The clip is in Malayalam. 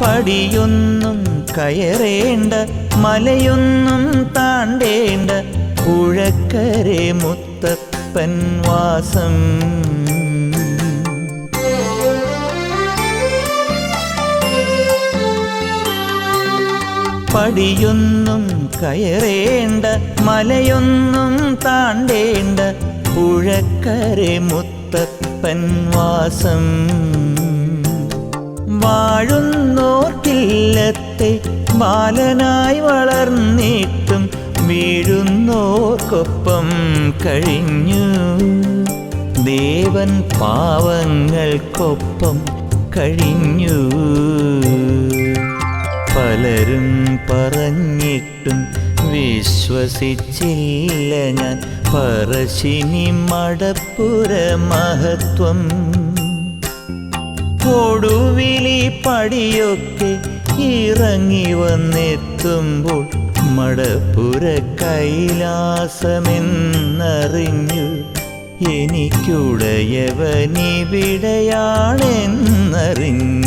പടിയൊന്നും കയറേണ്ട മലയൊന്നും താണ്ടേണ്ട പുഴക്കരെ മുത്തപ്പൻ വാസം. പടിയൊന്നും കയറേണ്ട മലയൊന്നും താണ്ടേണ്ട പുഴക്കരെ മുത്തപ്പൻ വാസം. വാഴുന്നോർക്കില്ലത്തെ ബാലനായി വളർന്നിട്ടും വീഴുന്നോർക്കൊപ്പം കഴിഞ്ഞു. ദേവൻ പാവങ്ങൾക്കൊപ്പം കഴിഞ്ഞു. പലരും പറഞ്ഞിട്ടും വിശ്വസിച്ചില്ല ഞാൻ. പറശിനി മടപ്പുര മഹത്വം കൊടുവിലി പടിയൊക്കെ ഇറങ്ങി വന്നെത്തുമ്പോൾ മടപ്പുര കൈലാസമെന്നറിഞ്ഞു. എനിക്കുടയവനിവിടെയാണെന്നറിഞ്ഞു